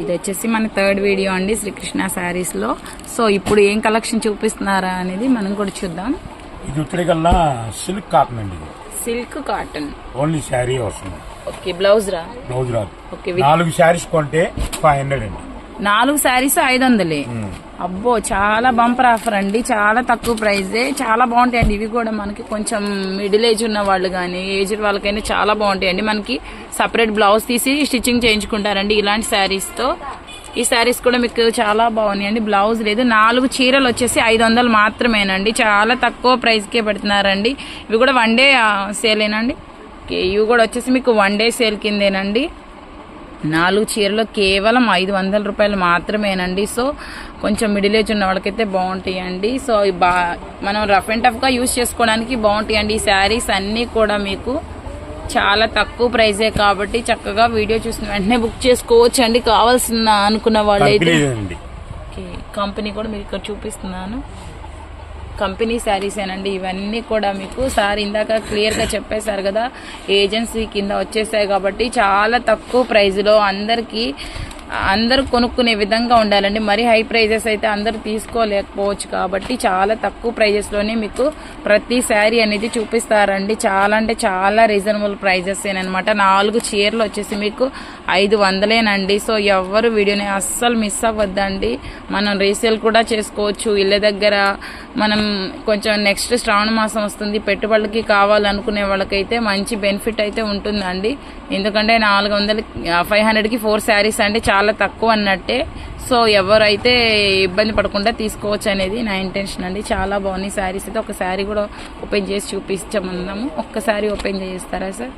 ఇది వచ్చేసి మన థర్డ్ వీడియో అండి శ్రీకృష్ణ శారీస్లో సో ఇప్పుడు ఏం కలెక్షన్ చూపిస్తున్నారా అనేది మనం కూడా చూద్దాం. ఇది ఉత్తరికల్లా సిల్క్ కాటన్ అండి సిల్క్ కాటన్. ఓన్లీ శారీ వస్తుంది ఓకే బ్లౌజ్ రా? బ్లౌజ్ రాదు. ఓకే నాలుగు శారీస్ కొంటే ఫైవ్ హండ్రెడ్ అండి. నాలుగు శారీస్ ఐదు వందలే. అబ్బో చాలా బంపర్ ఆఫర్ అండి. చాలా తక్కువ ప్రైజే చాలా బాగుంటాయండి. ఇవి కూడా మనకి కొంచెం మిడిల్ ఏజ్ ఉన్న వాళ్ళు కానీ ఏజ్డ్ వాళ్ళకైనా చాలా బాగుంటాయండి. మనకి సపరేట్ బ్లౌజ్ తీసి స్టిచ్చింగ్ చేయించుకుంటారండి ఇలాంటి శారీస్తో ఈ శారీస్ కూడా మీకు చాలా బాగున్నాయండి. బ్లౌజ్ లేదు. నాలుగు చీరలు వచ్చేసి ఐదు వందలు మాత్రమేనండి. చాలా తక్కువ ప్రైస్కే పెడుతున్నారండి. ఇవి కూడా వన్ డే సేలేనండి ఇవి కూడా వచ్చేసి మీకు వన్ డే సేల్ కిందేనండి. నాలుగు చీరలు కేవలం ఐదు వందల రూపాయలు మాత్రమేనండి. సో కొంచెం మిడిల్ ఏజ్ ఉన్న వాళ్ళకైతే బాగుంటాయండి. సో బా మనం రఫ్ అండ్ టఫ్గా యూస్ చేసుకోవడానికి బాగుంటాయండి ఈ శారీస్ అన్నీ కూడా మీకు. చాలా తక్కువ ప్రైజే కాబట్టి చక్కగా వీడియో చూసిన వెంటనే బుక్ చేసుకోవచ్చు అండి కావాల్సిన అనుకున్న వాళ్ళైతే. కంపెనీ కూడా మీకు ఇక్కడ చూపిస్తున్నాను. కంపెనీ శారీసేనండి ఇవన్నీ కూడా మీకు సార్ ఇందాక క్లియర్గా చెప్పేశారు కదా ఏజెన్సీ కింద వచ్చేసాయి కాబట్టి చాలా తక్కువ ప్రైస్లో అందరికీ అందరూ కొనుక్కునే విధంగా ఉండాలండి. మరి హై ప్రైజెస్ అయితే అందరూ తీసుకోలేకపోవచ్చు కాబట్టి చాలా తక్కువ ప్రైజెస్లోనే మీకు ప్రతి శారీ అనేది చూపిస్తారండి. చాలా అంటే చాలా రీజనబుల్ ప్రైజెస్ అనమాట నాలుగు చీరలు వచ్చేసి మీకు ఐదు వందలేనండి. సో ఎవరు వీడియోని అస్సలు మిస్ అవ్వద్దండి. మనం రీసేల్ కూడా చేసుకోవచ్చు. ఇళ్ళ దగ్గర మనం కొంచెం నెక్స్ట్ శ్రావణ మాసం వస్తుంది పెట్టుబడులకి కావాలనుకునే వాళ్ళకైతే మంచి బెనిఫిట్ అయితే ఉంటుందండి. ఎందుకంటే నాలుగు వందల ఫైవ్ హండ్రెడ్కి ఫోర్ శారీస్ అంటే చాలా తక్కువ అన్నట్టే. సో ఎవరైతే ఇబ్బంది పడకుండా తీసుకోవచ్చు అనేది నా ఇంటెన్షన్ అండి. చాలా బాగున్నాయి శారీస్ అయితే. ఒక శారీ కూడా ఓపెన్ చేసి చూపించమన్నాము ఒక్కసారి ఓపెన్ చేస్తారా సార్?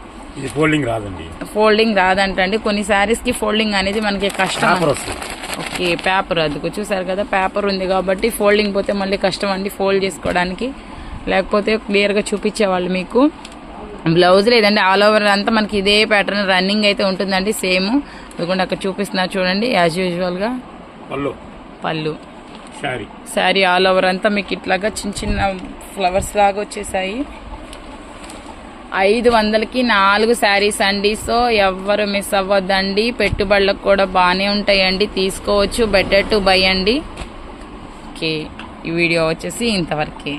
ఫోల్డింగ్ రాదండి. ఫోల్డింగ్ రాదంటండి. కొన్ని శారీస్కి ఫోల్డింగ్ అనేది మనకి కష్టం. ఓకే పేపర్ అదుకు చూసారు కదా పేపర్ ఉంది కాబట్టి ఫోల్డింగ్ పోతే మళ్ళీ కష్టం అండి ఫోల్డ్ చేసుకోవడానికి. లేకపోతే క్లియర్గా చూపించేవాళ్ళు మీకు. బ్లౌజ్ లేదండి ఆల్ ఓవర్ అంతా మనకి ఇదే ప్యాటర్న్ రన్నింగ్ అయితే ఉంటుందండి సేమ్. ఇదిగోండి అక్కడ చూపిస్తున్నా చూడండి యాజ్ యూజువల్గా పళ్ళు. పళ్ళు. శారీ. శారీ ఆల్ ఓవర్ అంతా మీకు ఇట్లాగా చిన్న చిన్న ఫ్లవర్స్ లాగా వచ్చేసాయి. ఐదు వందలకి నాలుగు శారీస్ అండి. సో ఎవ్వరు మిస్ అవ్వద్దండి. పెట్టుబడులకు కూడా బాగానే ఉంటాయండి. తీసుకోవచ్చు. బెటర్ టు బై అండి. ఓకే. ఈ వీడియో వచ్చేసి ఇంతవరకే.